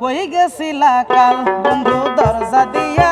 কই গেছিলা কাল? বন্ধু দরজা দিয়া